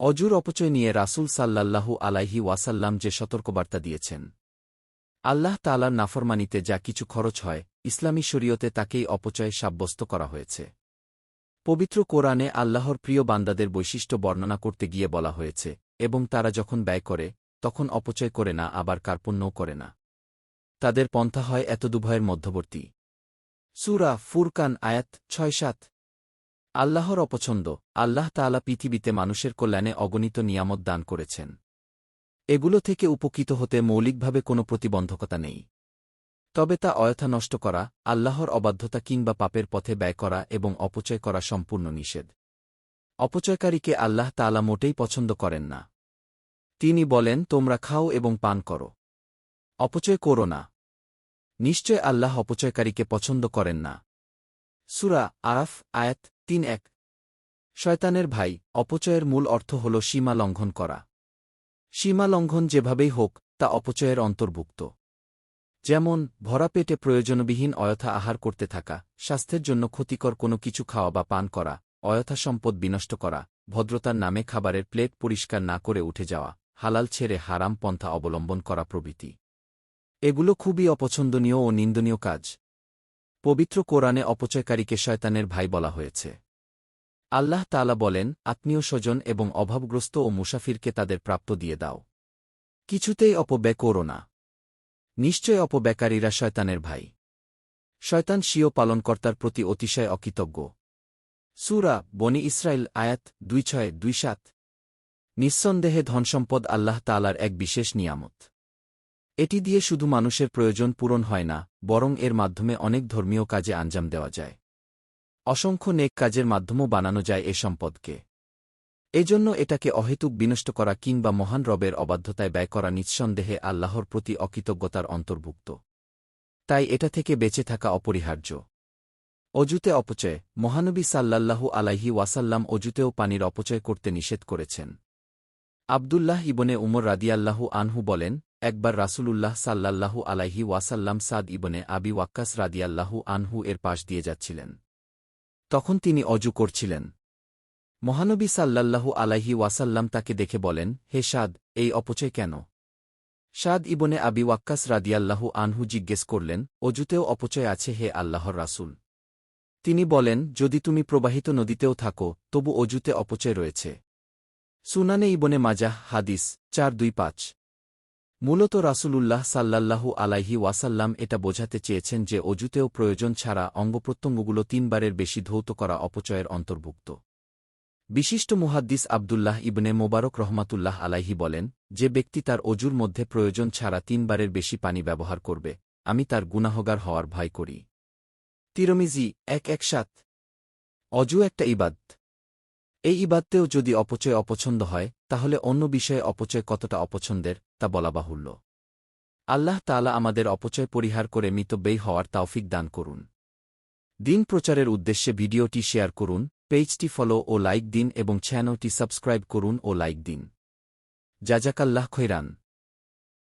অজুর অপচয় নিয়ে রাসূল সাল্লাল্লাহু আলাইহি ওয়াসাল্লাম যে সতর্কবার্তা দিয়েছেন। আল্লাহ তালার নাফরমানিতে যা কিছু খরচ হয়, ইসলামী শরীয়তে তাকেই অপচয় সাব্যস্ত করা হয়েছে। পবিত্র কোরআনে আল্লাহর প্রিয় বান্দাদের বৈশিষ্ট্য বর্ণনা করতে গিয়ে বলা হয়েছে, এবং তারা যখন ব্যয় করে, তখন অপচয় করে না, আবার কার্পণ্যও করে না। তাদের পন্থা হয় এত দুভয়ের মধ্যবর্তী। সুরা ফুরকান আয়াত ছয় সাত। আল্লাহর অপছন্দ, আল্লাহ তাআলা পৃথিবীতে মানুষের কল্যাণে অগণিত নিয়ামত দান করেছেন। এগুলো থেকে উপকৃত হতে মৌলিকভাবে কোনো প্রতিবন্ধকতা নেই। তবে তা অয়থা নষ্ট করা, আল্লাহর অবাধ্যতা কিংবা পাপের পথে ব্যয় করা এবং অপচয় করা সম্পূর্ণ নিষেধ। অপচয়কারীকে আল্লাহ তাআলা মোটেই পছন্দ করেন না। তিনি বলেন, তোমরা খাও এবং পান করো। অপচয় করো না। নিশ্চয় আল্লাহ অপচয়কারীকে পছন্দ করেন না। সুরা আরাফ, আয়াত তিন এক। শয়তানের ভাই, অপচয়ের মূল অর্থ হল সীমা লঙ্ঘন করা। সীমা লঙ্ঘন যেভাবেই হোক, তা অপচয়ের অন্তর্ভুক্ত। যেমন, ভরা পেটে প্রয়োজনবিহীন অয়থা আহার করতে থাকা, স্বাস্থ্যের জন্য ক্ষতিকর কোনো কিছু খাওয়া বা পান করা, অয়থা সম্পদ বিনষ্ট করা, ভদ্রতার নামে খাবারের প্লেট পরিষ্কার না করে উঠে যাওয়া, হালাল ছেড়ে হারাম পন্থা অবলম্বন করা প্রভৃতি। এগুলো খুবই অপছন্দনীয় ও নিন্দনীয় কাজ। পবিত্র কোরআনে অপচয়কারীকে শয়তানের ভাই বলা হয়েছে। আল্লাহ তালা বলেন, আত্মীয় স্বজন এবং অভাবগ্রস্ত ও মুসাফিরকে তাদের প্রাপ্ত দিয়ে দাও। কিছুতেই অপব্যয় করো না। নিশ্চয় অপব্যকারীরা শয়তানের ভাই। শয়তান স্বীয় পালনকর্তার প্রতি অতিশয় অকৃতজ্ঞ। সুরা বনি ইসরায়েল আয়াত দুই ছয় দুই সাত। নিঃসন্দেহে ধনসম্পদ আল্লাহ তালার এক বিশেষ নিয়ামত। এটি দিয়ে শুধু মানুষের প্রয়োজন পূরণ হয় না, বরং এর মাধ্যমে অনেক ধর্মীয় কাজে আঞ্জাম দেওয়া যায়। অসংখ্য নেক কাজের মাধ্যমও বানানো যায় এ সম্পদকে। এজন্য এটাকে অহেতুক বিনষ্ট করা কিংবা মহান রবের অবাধ্যতায় ব্যয় করা নিঃসন্দেহে আল্লাহর প্রতি অকৃতজ্ঞতার অন্তর্ভুক্ত। তাই এটা থেকে বেঁচে থাকা অপরিহার্য। অজুতে অপচয়। মহানবী সাল্লাল্লাহু আলাইহি ওয়াসাল্লাম অজুতেও পানির অপচয় করতে নিষেধ করেছেন। আবদুল্লাহ ইবনে উমর রাদিয়াল্লাহু আনহু বলেন, একবার রাসূলুল্লাহ সাল্লাল্লাহু আলাইহি ওয়াসাল্লাম সাদ ইবনে আবি ওয়াক্কাস রাদিয়াল্লাহু আনহু এর পাশ দিয়ে যাচ্ছিলেন। তখন তিনি অজু করছিলেন। মহানবী সাল্লাল্লাহু আলাইহি ওয়াসাল্লাম তাকে দেখে বলেন, হে সাদ, এই অপচয় কেন? সাদ ইবনে আবি ওয়াক্কাস রাদিয়াল্লাহু আনহু জিজ্ঞেস করলেন, অজুতেও অপচয় আছে হে আল্লাহর রাসূল? তিনি বলেন, যদি তুমি প্রবাহিত নদীতেও থাকো, তবু অজুতে অপচয় রয়েছে। সুনানে ইবনে মাজাহ, হাদিস, চার দুই পাঁচ। মূলত রাসূলুল্লাহ সাল্লাল্লাহু আলাইহি ওয়াসাল্লাম এটা বোঝাতে চেয়েছেন যে অজুতেও প্রয়োজন ছাড়া অঙ্গপ্রত্যঙ্গগুলো তিনবারের বেশি ধৌত করা অপচয়ের অন্তর্ভুক্ত। বিশিষ্ট মুহাদ্দিস আবদুল্লাহ ইবনে মোবারক রহমাতুল্লাহ আলাইহি বলেন, যে ব্যক্তি তার অজুর মধ্যে প্রয়োজন ছাড়া তিনবারের বেশি পানি ব্যবহার করবে, আমি তার গুনাহগার হওয়ার ভয় করি। তিরমিজি, এক এক সাত। অজু একটা ইবাদ। এই ইবাদতেও যদি অপচয় অপছন্দ হয়, তাহলে অন্য বিষয়ে অপচয় কতটা অপছন্দের? তা বলা বাহুল্য। আল্লাহ তালা আমাদের অপচয় পরিহার করে মিতব্যয়ী হওয়ার তাওফিক দান করুন। দিন প্রচারের উদ্দেশ্যে ভিডিওটি শেয়ার করুন, পেজটি ফলো ও লাইক দিন এবং চ্যানেলটি সাবস্ক্রাইব করুন ও লাইক দিন। জাজাকাল্লাহ খৈরান।